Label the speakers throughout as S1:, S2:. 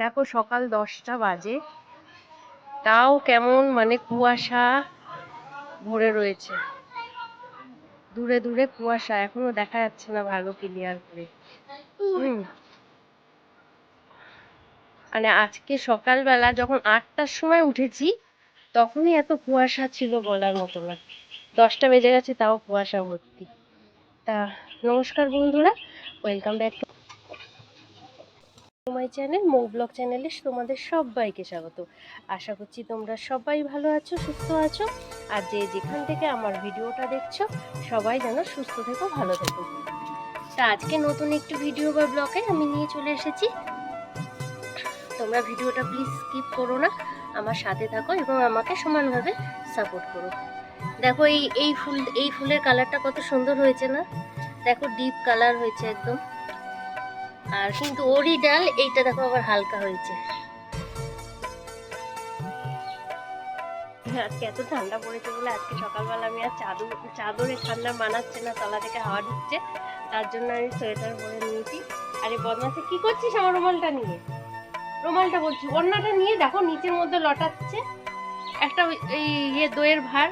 S1: দেখো সকাল দশটা বাজে। তাও কেমন মানে কুয়াশা ভরে রয়েছে। দূরে দূরে কুয়াশা, এখনও দেখা যাচ্ছে না ভালো ক্লিয়ার করে। মানে আজকে সকালবেলা যখন আটটার সময় উঠেছি তখনই এত কুয়াশা ছিল বলার মতো না। দশটা বেজে গেছে, তাও কুয়াশা ভর্তি। তা, নমস্কার বন্ধুরা welcome back to my channel Mou vlog চ্যানেলে তোমাদের সবাইকে স্বাগত। আশা করছি তোমরা সবাই ভালো আছো, সুস্থ আছো। আর যে যেখান থেকে আমার ভিডিওটা দেখছ, সবাই যেন সুস্থ থেকো, ভালো থেকো। তা, আজকে নতুন একটু ভিডিও বা ব্লগে আমি নিয়ে চলে এসেছি। তোমরা ভিডিওটা প্লিজ স্কিপ করো না। আমার সাথে থাকো এবং আমাকে সমানভাবে সাপোর্ট করো। দেখো এই এই ফুল, এই ফুলের কালারটা কত সুন্দর হয়েছে না? দেখো ডিপ কালার হয়েছে একদম। আর কিন্তু ওরই ডাল, এইটা দেখো আবার হালকা হয়েছে। আজকে এত ঠান্ডা পড়েছে বলে আজকে সকালবেলা আমি আর চাদর, চাদরে ঠান্ডা মানাচ্ছে না, তলা থেকে হাওয়া ঢুকছে। তার জন্য আমি সোয়েটার পরে নিয়েছি। আরে বদমাসে কি করছিস আমার রুমালটা নিয়ে? রুমালটা বলছি। অন্যটা নিয়ে দেখো নিচের মধ্যে লটাচ্ছে। একটা এই ইয়ে দইয়ের ভার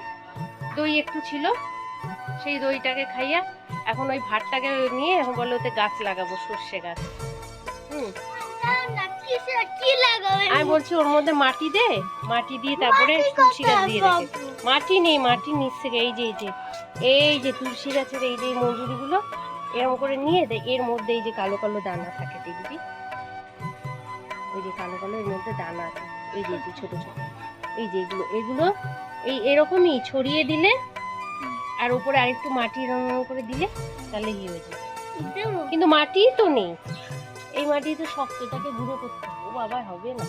S1: দই একটু ছিল। সেই দইটাকে খাইয়া এখন ওই ভাতটাকে নিয়ে এখন বলে ওতে গাছ লাগাবো সর্ষে গাছ। হুম। আমি বলছি ওর মধ্যে মাটি দে। মাটি দিয়ে তারপরে তুলসী গাছ দিয়ে রেখে মাটি নেই মাটি নিচ থেকে এই যে এই যে। এই যে তুলসী গাছের এই যে মজুরিগুলো এরকম করে নিয়ে দেয় এর মধ্যে এই যে কালো কালো দানা থাকে দেখবি? ওই যে কালো কালো এর মধ্যে দানা আছে। এই যে ছোট ছোট। এই যে এগুলো এগুলো এই এরকমই ছড়িয়ে দিলে আর উপরে আরেকটু মাটি রং করে দিলে তাহলে ইয়ে হয়ে যাবে কিন্তু মাটি তো নেই। এই মাটি তো শক্ত এটাকে গুঁড়ো করতে হবে। ও বাবা হবে না।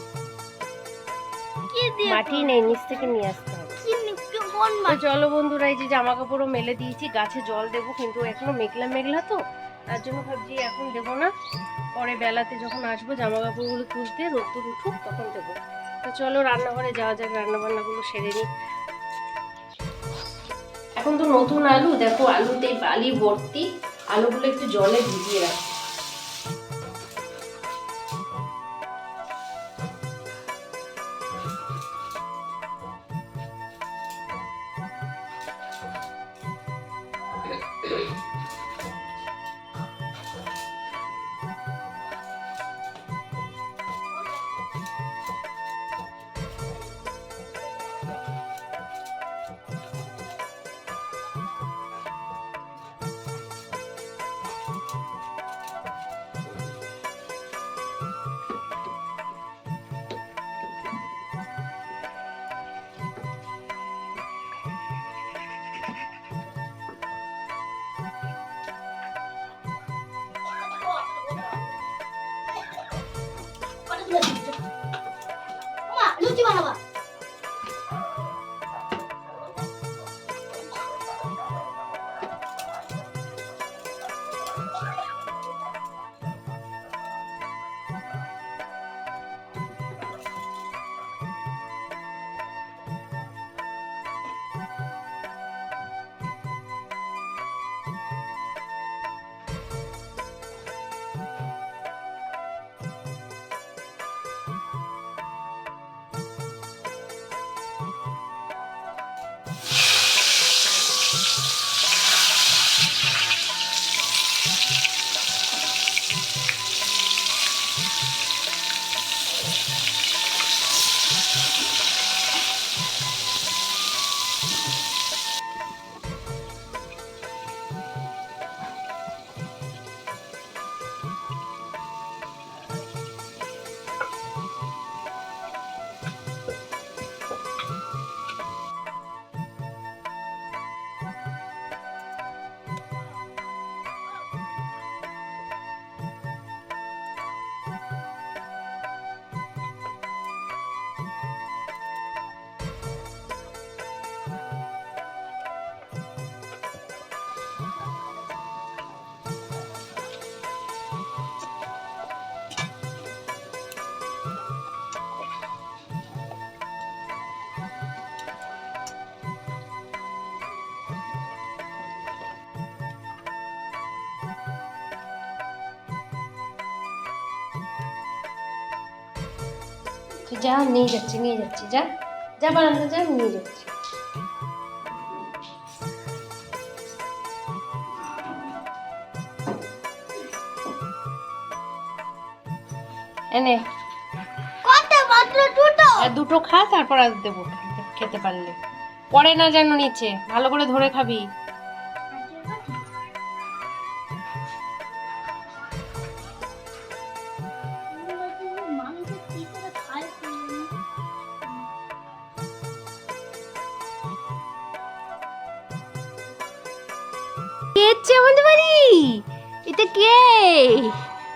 S1: মাটি নেই নিচ থেকে নিয়ে আসতে হবে। চলো বন্ধুরা এই যে জামা কাপড়ও মেলে দিয়েছি গাছে জল দেবো কিন্তু এখনও মেঘলা মেঘলা তো। তার জন্য ভাবছি এখন দেবো না। পরে বেলাতে যখন আসব জামা কাপড়গুলো তুলতে, রোদ্দুর উঠুক, তখন দেবো। তো চলো, রান্নাঘরে যাওয়া যাক, রান্নাবান্নাগুলো সেরে নিই। এখন তো নতুন আলু, দেখো আলুতে বালি ভর্তি আলুগুলো একটু জলে ভিজিয়ে রাখি Thank you. তুই যা নিয়ে যাচ্ছি নিয়ে যাচ্ছি যা। যা বারান্দা যা নিয়ে যাচ্ছি। এনে।
S2: কত মাত্র? দুটো?
S1: আর দুটো খা তারপর আর দেবো। খেতে- খেতে পারলে। পরে না যেন নিচে। ভালো করে ধরে খাবি। এসছে আমাদের বাড়ি? এটা কে?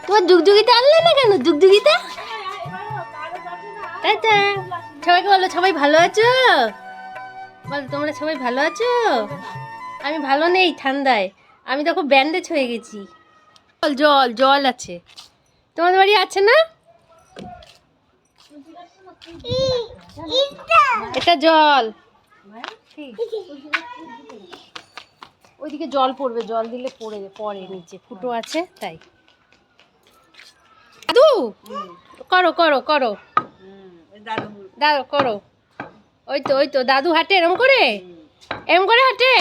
S1: তোমার যুগযুগিতা আনলে না কেন? যুগযুগিতা টাটা সবাইকে বলো সবাই ভালো আছো? বল তোমরা সবাই ভালো আছো? আমি ভালো নেই ঠান্ডায়। আমি দেখো ব্যান্ডেজ হয়ে গেছি। জল জল জল আছে। তোমাদের বাড়ি আছে না? এটা জল। ওইদিকে জল পড়বে জল দিলে পড়ে পড়ে নিচে ফুটো আছে তাই। দাদু করো করো করো। দাদু করো। ওই তো ওই তো দাদু হাঁটে এরম করে? এরম করে হাঁটে?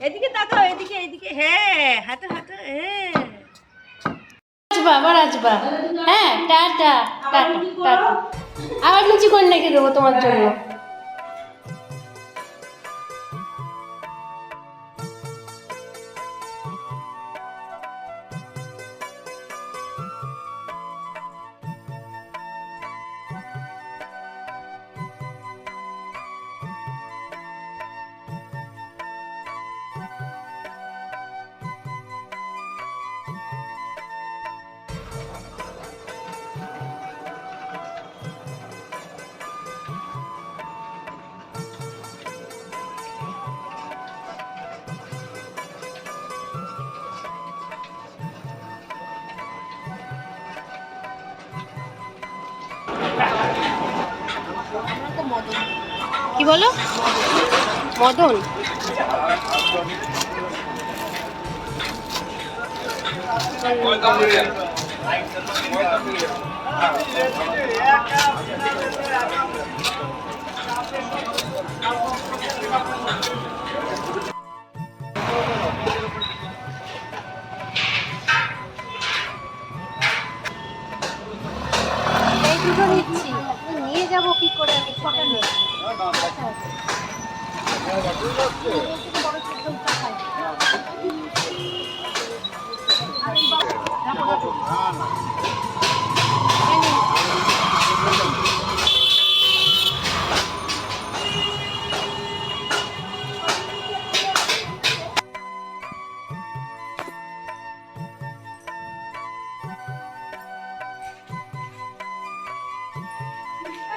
S3: এদিকে তাকাও এদিকে এদিকে হ্যাঁ হাঁটো হাঁটো হ্যাঁ।
S1: আসবা আবার আসবা হ্যাঁ টাটা টাটা টাটা। আবার লুচি করে রেখে দেবো তোমার জন্য? কি বলো? মদন।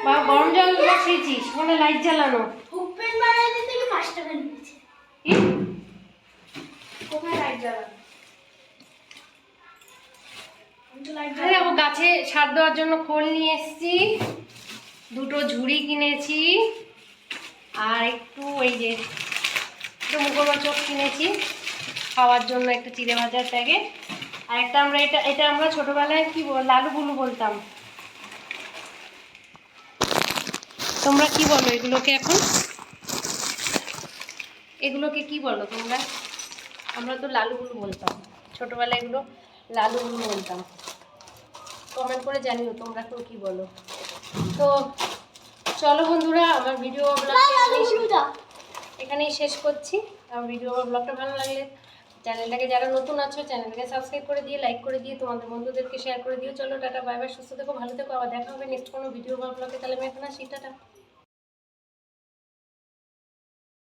S1: বা গরম জল বসিয়েছিস ফোনে লাইট জ্বালানো কোথায় লাইট জ্বালানো আরে ও গাছে সার দেওয়ার জন্য খোল নিয়ে এসেছি। দুটো ঝুড়ি কিনেছি। আর একটু এই যে একটু চোখ কিনেছি। খাওয়ার জন্য একটা চিড়ে ভাজার প্যাকেট আর একটা আমরা এটা এটা আমরা ছোটবেলায় কি বল লালু বুলু বলতাম। তোমরা কি বলো এগুলোকে এখন? এগুলোকে কি বলো তোমরা? আমরা তো লালু বুলু বলতাম। ছোটবেলায় এগুলো লালু বুলু বলতাম। কমেন্ট করে জানিও তোমরা এখন কি বলো। তো চলো বন্ধুরা আমার ভিডিও এখানেই শেষ করছি। আমার ভিডিও ব্লগটা ভালো লাগলে চ্যানেলটাকে যারা নতুন আছো চ্যানেলটাকে সাবস্ক্রাইব করে দিয়ে লাইক করে দিয়ে তোমাদের বন্ধুদেরকে শেয়ার করে দিও। চলো টাটা বাই বাই সুস্থ থেকো ভালো থেকো। আবার দেখা হবে নেক্সট কোনো ভিডিও বা ব্লগে তাহলে আমি এখন আসি টাটা।